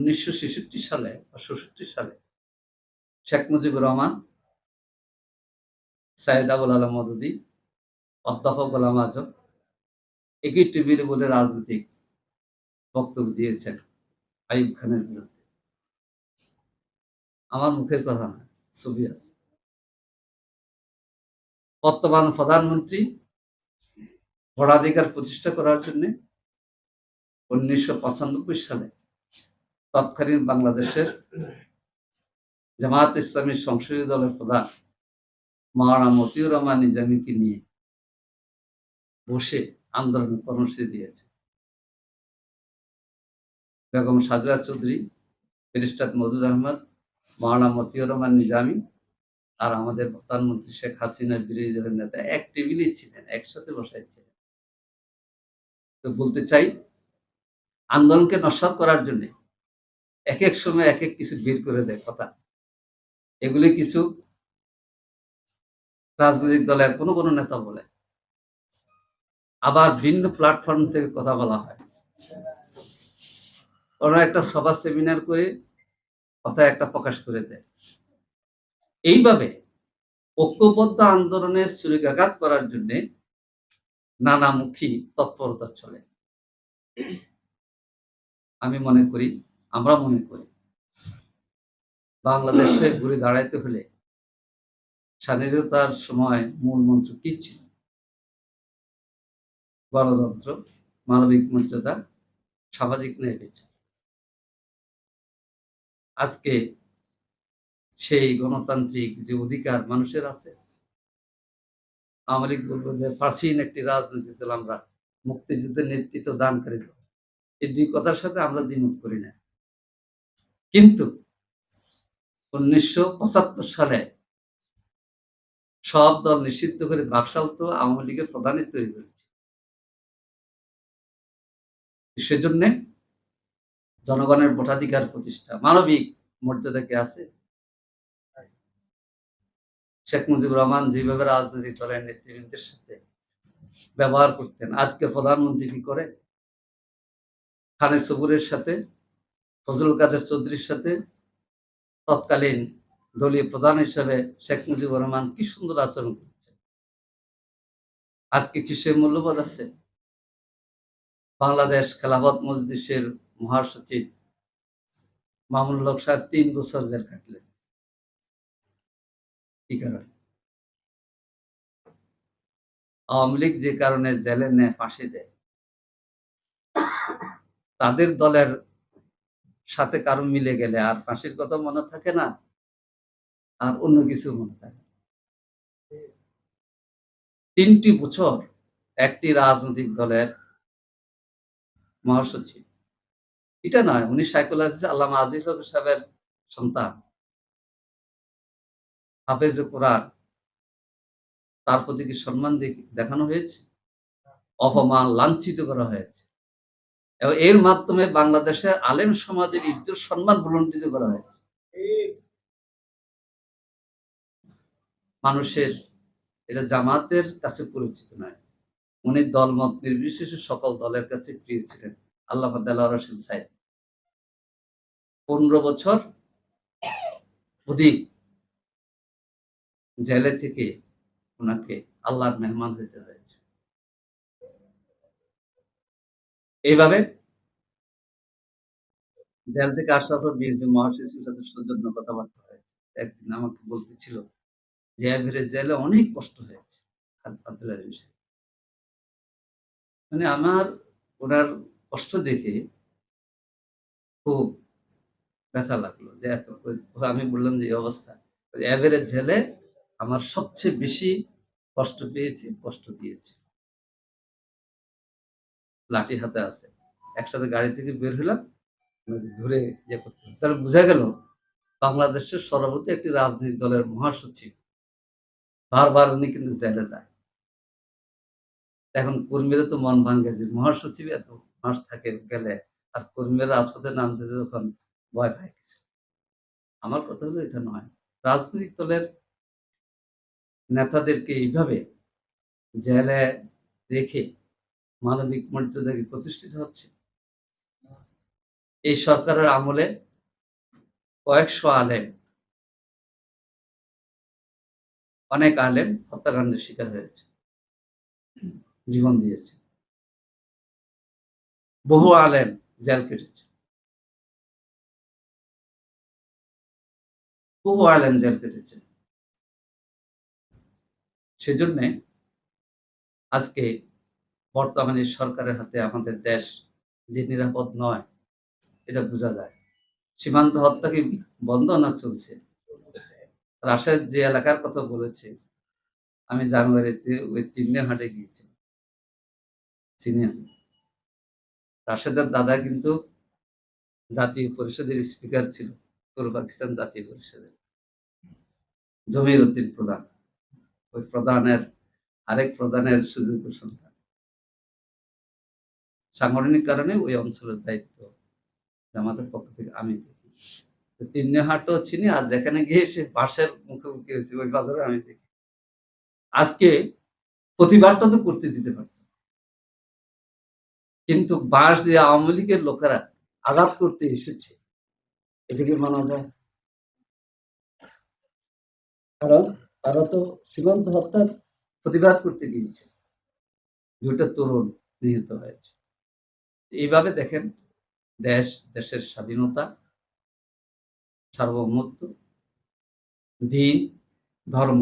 উনিশশো ছেষট্টি সালে বা ষষট্টি সালে শেখ মুজিবুর রহমান সাইদ আবুল আলম মদুদি, অধ্যাপক গোলাম আজম একই টিভিতে বলে রাজনৈতিক বক্তব্য দিয়েছেন আইব খানের বিরুদ্ধে। আমার মুখের কথা না, ছবি আছে। বর্তমান প্রধানমন্ত্রী ভোটাধিকার প্রতিষ্ঠা করার জন্য উনিশশো পঁচানব্বই সালে তৎকালীন বাংলাদেশের জামাত ইসলামী সংসদীয় দলের প্রধান মাওলানা মতিউর রহমান নিজামীকে নিয়ে বসে আন্দোলন কর্মসূচি দিয়েছে। বেগম সাজরা চৌধুরী, ব্যারিস্টার মধুর আহমদ মাওলানা মতিউর রহমান নিজামী আর আমাদের প্রধানমন্ত্রী শেখ হাসিনা বিরোধী দলের নেতা এক টেবিলেই ছিলেন, একসাথে বসাই ছিলেন। তো বলতে চাই, আন্দোলনকে নস্বাত করার জন্য এক এক সময় এক এক কিছু বের করে দেয় কথা। এগুলি কিছু রাজনৈতিক দলের কোনো কোনো নেতা বলে। আবার ভিন্ন প্ল্যাটফর্ম থেকে কথা বলা হয়। ওরা একটা সভা সেমিনার করে কথা একটা প্রকাশ করে দেয়। এইভাবে ঐক্যবদ্ধ আন্দোলনের চুরিকাঘাত করার জন্য নানামুখী তৎপরতা চলে। আমি মনে করি আমরা মনে করি। বাংলাদেশে ঘুরে দাঁড়াইতে হলে স্বাধীনতার সময় মূল মন্ত্র কি ছিল? গণতন্ত্র, মানবিক মর্যাদা, সামাজিক ন্যায় বিচার। আজকে সেই গণতান্ত্রিক যে অধিকার মানুষের আছে, আওয়ামী লীগ বলব যে প্রাচীন একটি রাজনৈতিক দল আমরা মুক্তিযুদ্ধের নেতৃত্ব দানকারী দল। এই দুই কথার সাথে আমরা দ্বিমত করি না। কিন্তু উনিশশো পঁচাত্তর সালে সব দল নিষিদ্ধ করে বাকশাল তো আওয়ামী লীগের প্রধানই তৈরি করেছে। সেজন্য জনগণের ভোটাধিকার প্রতিষ্ঠা, মানবিক মর্যাদাকে আছে? শেখ মুজিবুর রহমান যেভাবে রাজনৈতিক দলের নেতৃবৃন্দের সাথে ব্যবহার করতেন, আজকে প্রধানমন্ত্রী কি করে? খানে সবুরের সাথে ফজলুল কাদের চৌধুরীর সাথে তৎকালীন দলীয় প্রধান হিসেবে শেখ মুজিবুর রহমান কি সুন্দর আচরণ করছে আজকে কি সে মূল্যবোধ আছে? বাংলাদেশ খেলাফত মজলিসের মহাসচিব মামুনুল হক সাহেব তিন বছর জেল কাটলেন। কি কারণে? আওয়ামী লীগ যে কারণে জেলে নেয়, ফাঁসি দেয়, তাদের দলের সাথে কারও মিলে গেলে আর ফাঁসির কথা মনে থাকে না, আর অন্য কিছু মনে থাকে। তিনটি বছর একটি রাজনৈতিক দলের মহাসচিব। এটা নয়, উনি সাইকুল আজিজ আল্লাহ আজিজ সাহেবের সন্তান। হাফেজ কোরআন। তার প্রতি কি সম্মান দেখানো হয়েছে? অপমান লাঞ্ছিত করা হয়েছে। এবং এর মাধ্যমে বাংলাদেশের আলেম সমাজের ইজ্জত, সম্মান ভুলণ্ঠিত করা হয়েছে। মানুষের, এটা জামাতের কাছে পরিচিত নয়। উনি দলমত নির্বিশেষে সকল দলের কাছে প্রিয় ছিলেন। আল্লাহ রশিদ সাহেব। পনেরো বছর অধিক জেলে থেকে ওনাকে আল্লাহর মেহমান হইতে হয়েছে। এইভাবে জেল থেকে আসার পর বিএনপি মহাসচিবের সাথে সৌজন্য কথাবার্তা হয়েছে। একদিন আমাকে বলতেছিল এভারে জেলে অনেক কষ্ট হয়েছে আব্দুল্লাহ মানে আমার ওনার কষ্ট দেখে খুব ব্যথা লাগল যে এত আমি বললাম যে এই অবস্থা। অ্যাভারেজ জেলে আমার সবচেয়ে বেশি কষ্ট পেয়েছি, কষ্ট দিয়েছি। লাঠি হাতে আছে। একসাথে গাড়ি থেকে বের হলাম ধরে ইয়ে করতে তাহলে বোঝা গেল, বাংলাদেশের সর্বতি একটি রাজনৈতিক দলের মহাসচিব বারবার উনি কিন্তু জেলে যায়। এখন কর্মীরা তো মন ভাঙ্গে যে মহাসচিব এত মাস থাকে গেলে, আর কর্মীরা রাজপথে নামতে তখন ভয় পায় কিছু। আমার কথা হলো এটা নয়, রাজনৈতিক দলের নেতাদেরকে এইভাবে জেলে রেখে মানবিক মর্যাদাকে প্রতিষ্ঠিত হচ্ছে। এই সরকারের আমলে কয়েকশো আলেম, অনেক আলেম হত্যাকাণ্ডের শিকার হয়েছে, জীবন দিয়েছে। বহু আলেম জেল কেটেছে বহু আলেম জেল কেটেছে সেজন্যে আজকে বর্তমানে সরকারের হাতে আমাদের দেশ যে নিরাপদ নয়, এটা বোঝা যায়। সীমান্ত হত্যা কি বন্ধ না চলছে? রাশেদ যে এলাকার কথা বলেছে, আমি জানুয়ারিতে ওই তিনটে হাটে গিয়েছি। চিনি আমি। রাশেদের দাদা কিন্তু জাতীয় পরিষদের স্পিকার ছিল, পূর্ব পাকিস্তান জাতীয় পরিষদের। জমির উদ্দিন প্রধান। ওই প্রধানের, আরেক প্রধানের সুযোগ্য সন্তান সাংগঠনিক কারণে ওই অঞ্চলের দায়িত্ব আমাদের পক্ষ থেকে আমি দেখি। তো হাটও চিনি, আর যেখানে গিয়ে সে বাসের মুখোমুখি হয়েছে ওই বাজারে আমি দেখি। আজকে প্রতিবাদটা তো করতে দিতে পারত। কিন্তু বাস যে আওয়ামী লীগের লোকেরা আঘাত করতে এসেছে এটাকে মানা যায়? কারণ তারা তো সীমান্ত হত্যার প্রতিবাদ করতে গিয়েছে। দুইটা তরুণ নিহত হয়েছে। এইভাবে দেখেন দেশ দেশের স্বাধীনতা সার্বভৌমত্ব দিন ধর্ম।